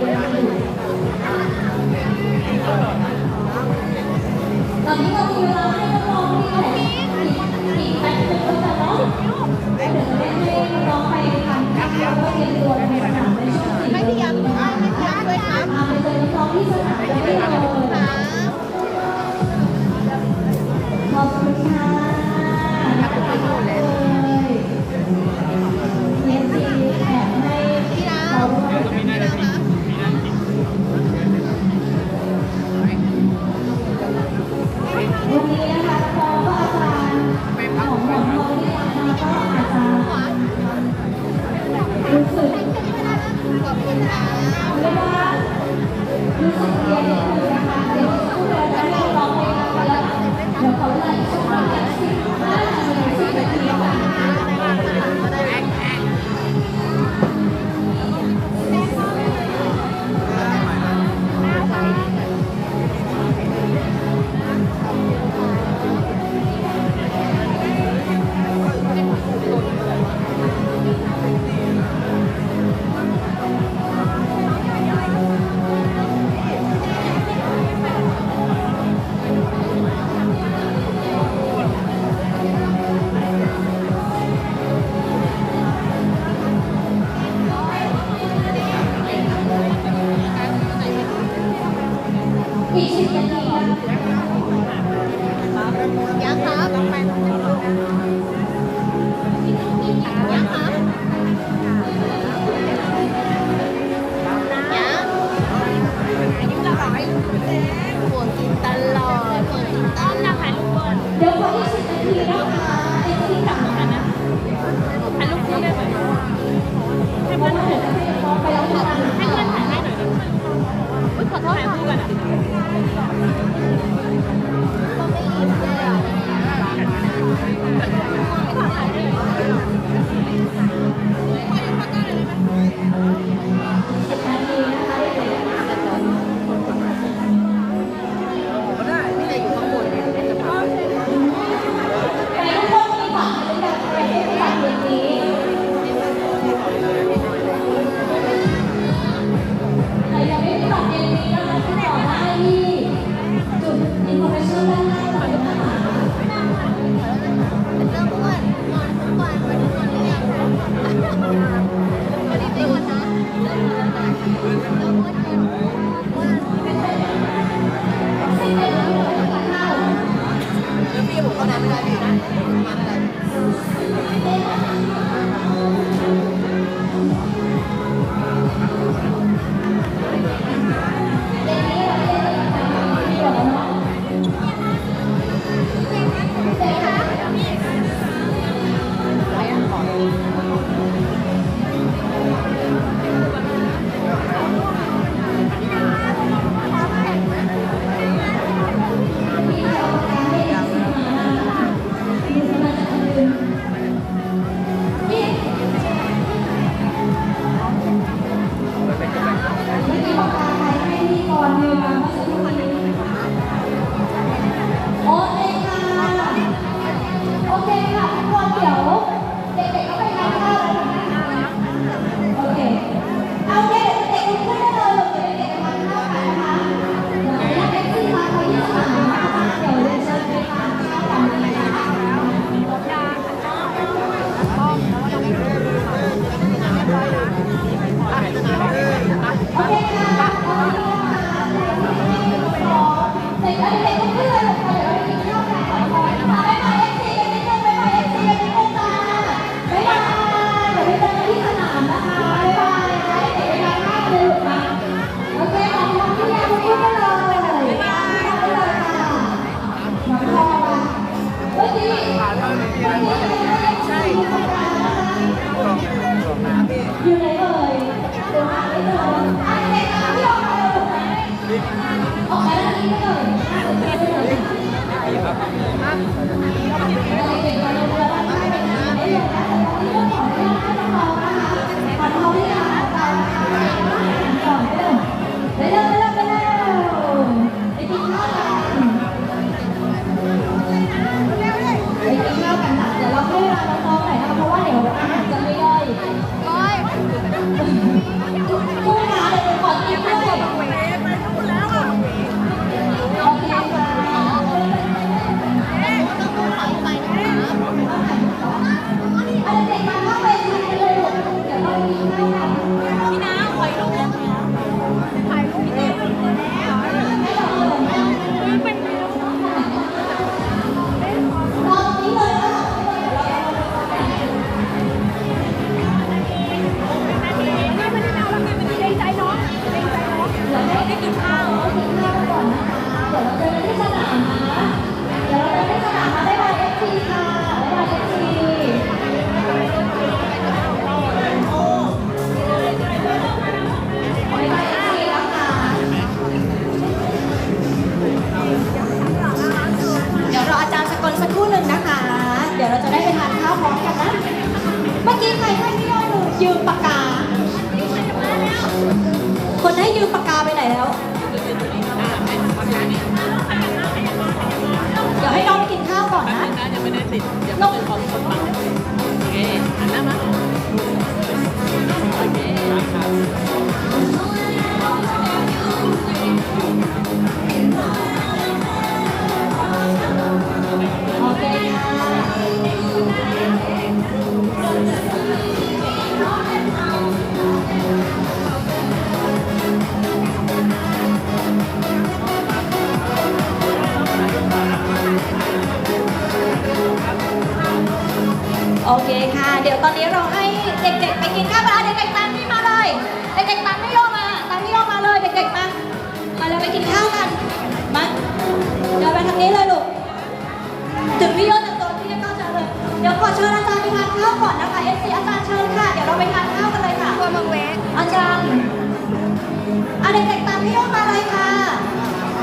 ตอนนี้เรามีเวลให้น้องที่ไหนกี่แปดสิบนแต่เนาะเดี๋ยวให้องไปทำแล้วก็เตรียมตัวไปสนามในช่วงสี่โมงไม่พยายามไม่พยายามไปเจอน้องที่สนามได้เลย Thank you. โอเคค่ะ เดี๋ยวตอนนี้เราให้เด็กๆไปกินข้าวปลาเด็กๆตามพี่มาเลย เด็กๆตามพี่โยมาตามพี่โยมาเลยเด็กๆมามาเราไปกินข้าวกันมาเดี๋ยวไปทางนี้เลยลูกถึงพี่โยถึงตัวพี่ก็เชิญเลยเดี๋ยวขอเชิญอาจารย์ไปทานข้าวก่อนนะคะเอสซีอาจารย์เชิญค่ะเดี๋ยวเราไปทานข้าวกันเลยค่ะควรมาแวะอาจารย์อาเด็กๆตามพี่โยมาเลยค่ะ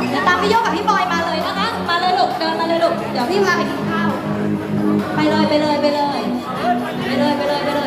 เดี๋ยวตามพี่โยกับพี่บอยมาเลยนะคะมาเลยลูกเดินมาเลยลูกเดี๋ยวพี่พาไปกินข้าว ไปเลยไปเลยไปเลย ไปเลยไปเลยไปเลย